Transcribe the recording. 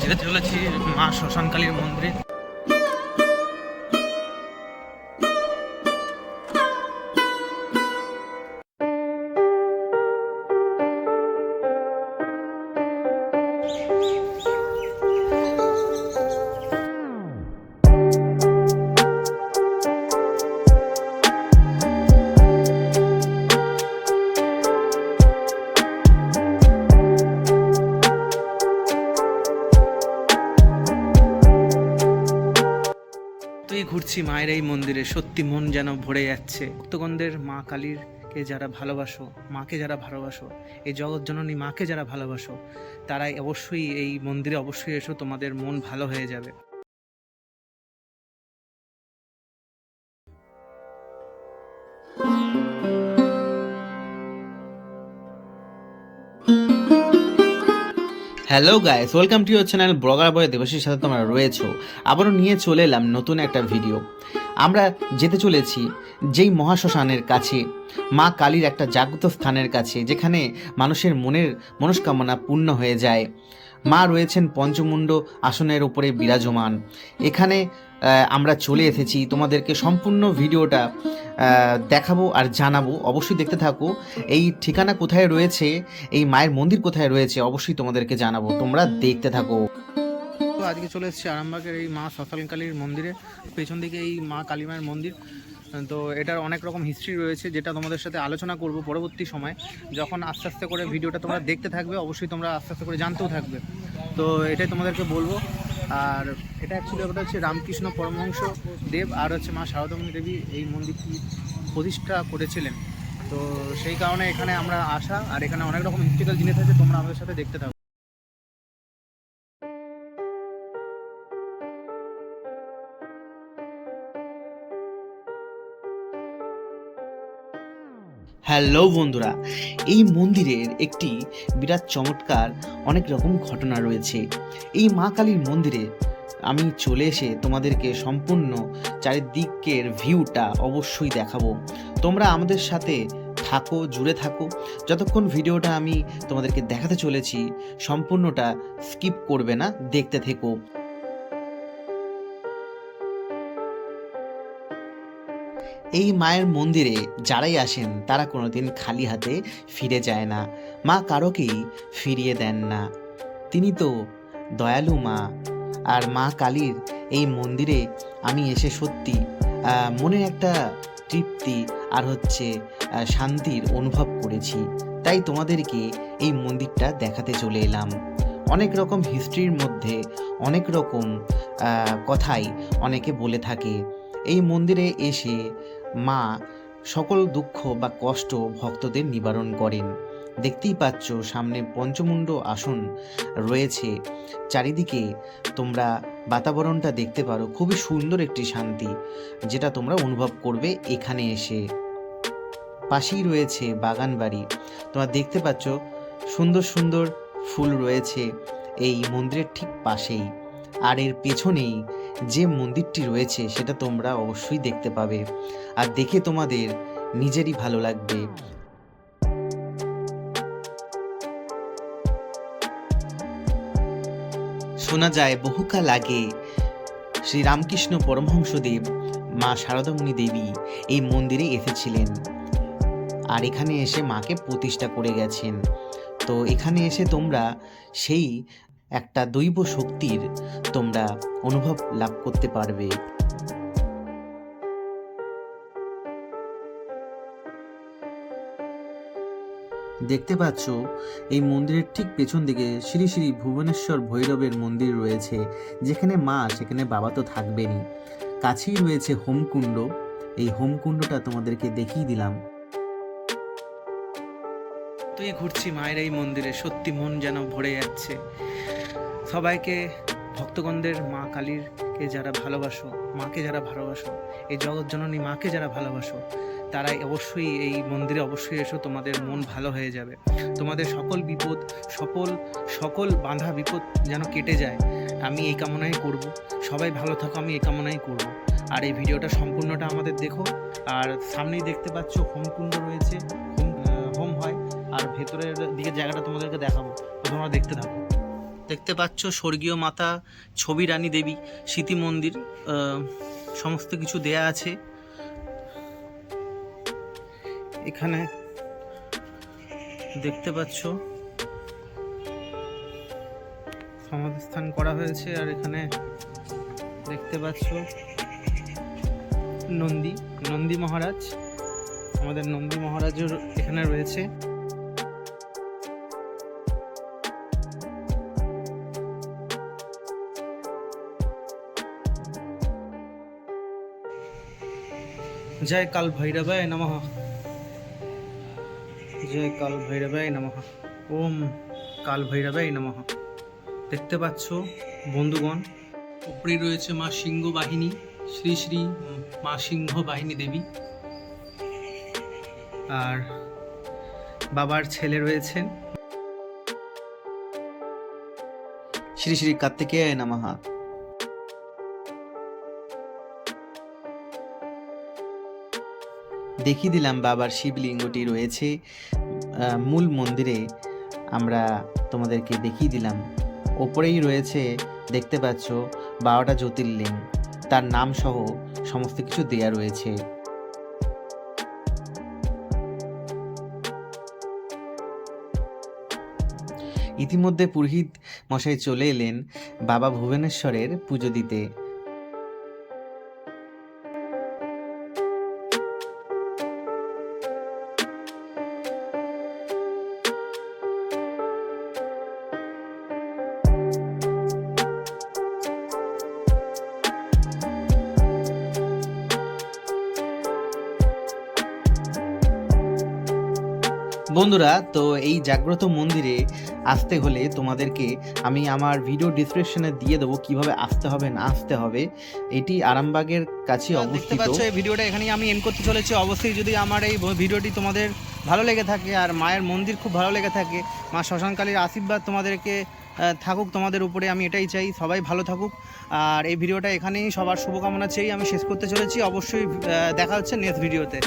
যেতে চলেছি মা শ্মশানকালীর মন্দিরে। ঘুরছি মায়ের এই মন্দিরে, সত্যি মন যেন ভরে যাচ্ছে। ভক্তগণদের মা কালীর কে যারা ভালোবাসো, মাকে যারা ভালোবাসো, এই জগৎ জননী মাকে যারা ভালোবাসো, তারাই অবশ্যই এই মন্দিরে অবশ্যই এসো, তোমাদের মন ভালো হয়ে যাবে। Hello guys welcome to your channel blogger boy দেবাশীর সাথে তোমরা রয়েছো। আবারও নিয়ে চলে এলাম নতুন একটা ভিডিও আমরা যেতে চলেছি যেই মহাশ্মশানের কাছে, মা কালীর একটা জাগ্রত স্থানের কাছে, যেখানে মানুষের মনের মনস্কামনা পূর্ণ হয়ে যায়। মা রয়েছেন পঞ্চমুণ্ড আসনের উপরে বিরাজমান। এখানে আমরা চলে এসেছি। তোমাদেরকে সম্পূর্ণ ভিডিওটা দেখাবো আর জানাব। অবশ্যই দেখতে থাকো। এই ঠিকানা কোথায় রয়েছে, এই মায়ের মন্দির কোথায় রয়েছে, অবশ্যই তোমাদেরকে জানাব। তোমরা দেখতে থাকো। আজকে চলে এসেছি আরামবাগের এই মা শ্মশানকালীর মন্দিরে। পেছন দিকে এই মা কালী মায়ের মন্দির। তো এটার অনেক রকম হিস্ট্রি রয়েছে, যেটা তোমাদের সাথে আলোচনা করব পরবর্তী সময়। যখন আস্তে আস্তে করে ভিডিওটা তোমরা দেখতে থাকবে, অবশ্যই তোমরা আস্তে আস্তে করে জানতেও থাকবে। তো এটাই তোমাদেরকে বলব। আর এটা অ্যাকচুয়ালি ওটা হচ্ছে রামকৃষ্ণ পরমহংস দেব আর হচ্ছে মা শারদামণি দেবী এই মন্দিরটি প্রতিষ্ঠা করেছিলেন। তো সেই কারণে এখানে আমরা আসা আর এখানে অনেক রকম হিস্ট্রিক্যাল জিনিস আছে, তোমরা আমাদের সাথে দেখতে থাকো। হ্যালো বন্ধুরা, এই মন্দিরের একটি বিরাট চমৎকার অনেক রকম ঘটনা রয়েছে। এই মা কালীর মন্দিরে আমি চলে এসে তোমাদেরকে সম্পূর্ণ চারিদিকের ভিউটা অবশ্যই দেখাবো। তোমরা আমাদের সাথে থাকো, জুড়ে থাকো। যতক্ষণ ভিডিওটা আমি তোমাদেরকে দেখাতে চলেছি, সম্পূর্ণটা স্কিপ করবে না, দেখতে থেকো। এই মায়ের মন্দিরে যারাই আসেন, তারা কোনোদিন খালি হাতে ফিরে যায় না। মা কারোকেই ফিরিয়ে দেন না। তিনি তো দয়ালু মা। আর মা কালীর এই মন্দিরে আমি এসে সত্যি মনে একটা তৃপ্তি আর হচ্ছে শান্তির অনুভব করেছি। তাই তোমাদেরকে এই মন্দিরটা দেখাতে চলে এলাম। অনেক রকম হিস্ট্রির মধ্যে অনেক রকম কথাই অনেকে বলে থাকে। এই মন্দিরে এসে মা সকল দুঃখ বা কষ্ট ভক্তদের নিবারণ করেন। দেখতেই পাচ্ছ, সামনে পঞ্চমুণ্ড আসন রয়েছে। চারিদিকে তোমরা বাতাবরণটা দেখতে পারো, খুবই সুন্দর একটি শান্তি, যেটা তোমরা অনুভব করবে এখানে এসে। পাশেই রয়েছে বাগান বাড়ি। তোমরা দেখতে পাচ্ছ, সুন্দর সুন্দর ফুল রয়েছে এই মন্দিরের ঠিক পাশেই। আর এর পেছনেই যে মন্দিরটি রয়েছে সেটা তোমরা অবশ্যই দেখতে পাবে। আর দেখে তোমাদের নিজেরই ভালো লাগবে। শোনা যায়, বহুকাল আগে শ্রী রামকৃষ্ণ পরমহংসদেব, মা শারদামণি দেবী এই মন্দিরে এসেছিলেন। আর এখানে এসে মাকে প্রতিষ্ঠা করে গেছেন। তো এখানে এসে তোমরা সেই একটা দৈব শক্তির তোমরা অনুভব লাভ করতে পারবে। দেখতে পাচ্ছ, এই মন্দিরের ঠিক পেছন দিকে শ্রী শ্রী ভুবনেশ্বর ভৈরবের মন্দির রয়েছে। যেখানে মা, সেখানে বাবা তো থাকবেনই। কাছেই রয়েছে হোমকুণ্ড। এই হোমকুণ্ডটা তোমাদেরকে দেখিয়ে দিলাম। তুই ঘুরছি মায়ের এই মন্দিরে, সত্যি মন যেন ভরে যাচ্ছে। সবাইকে ভক্তগণদের মা কালীর কে যারা ভালোবাসো, মাকে যারা ভালোবাসো, এই জগৎ জননী মাকে যারা ভালোবাসো, তারাই অবশ্যই এই মন্দিরে অবশ্যই এসো, তোমাদের মন ভালো হয়ে যাবে। তোমাদের সকল বিপদ, সকল সকল বাঁধা, বিপদ যেন কেটে যায়, আমি এই কামনাই করব। সবাই ভালো থাকো, আমি এই কামনাই করব। আর এই ভিডিওটা সম্পূর্ণটা আমাদের দেখো। আর সামনেই দেখতে পাচ্ছ হোমকুণ্ড রয়েছে, হোম হোম হয়। আর ভেতরের দিকে জায়গাটা তোমাদেরকে দেখাবো। তোমরা দেখতে থাকো। দেখতে পাচ্ছ স্বর্গীয় মাতা ছবি রানী দেবী, স্মৃতি মন্দির সমস্ত কিছু দেয়া আছে। এখানে দেখতে পাচ্ছ সমাধিস্থান করা হয়েছে আর এখানে দেখতে পাচ্ছ নন্দী নন্দী মহারাজ। আমাদের নন্দী মহারাজও এখানে রয়েছে। জয় কাল ভৈরবায় নমঃ। জয় কাল ভৈরবায় নমঃ। ওম কাল ভৈরবায় নমঃ। দেখতে পাচ্ছ, বন্ধুগণ, উপরে রয়েছে মা সিংহ বাহিনী, শ্রী শ্রী মা সিংহ বাহিনী দেবী। আর বাবার ছেলে রয়েছেন। শ্রী শ্রী কার্তিকেয় নমঃ। দেখিয়ে দিলাম বাবার শিবলিঙ্গটি রয়েছে মূল মন্দিরে। আমরা তোমাদেরকে দেখিয়ে দিলাম। ওপরেই রয়েছে, দেখতে পাচ্ছ, বারোটা জ্যোতির্লিঙ্গ তার নাম সহ সমস্ত কিছু দেয়া রয়েছে। ইতিমধ্যে পুরোহিত মশাই চলে এলেন বাবা ভুবনেশ্বরের পুজো দিতে। বন্ধুরা তো এই জাগ্রত মন্দিরে আসতে হলে তোমাদেরকে আমি আমার ভিডিও ডিসক্রিপশনে দিয়ে দেবো কীভাবে আসতে হবে না আসতে হবে। এটি আরামবাগের কাছে দেখতে অবস্থিত। পাচ্ছ এই ভিডিওটা এখানেই আমি এন্ড করতে চলেছি। অবশ্যই যদি আমার এই ভিডিওটি তোমাদের ভালো লেগে থাকে আর মায়ের মন্দির খুব ভালো লেগে থাকে মা শ্মশানকালীর আশীর্বাদ তোমাদেরকে থাকুক তোমাদের উপরে আমি এটাই চাই সবাই ভালো থাকুক। আর এই ভিডিওটা এখানেই সবার শুভকামনা চেয়ে আমি শেষ করতে চলেছি। অবশ্যই দেখা হচ্ছে নেক্সট ভিডিওতে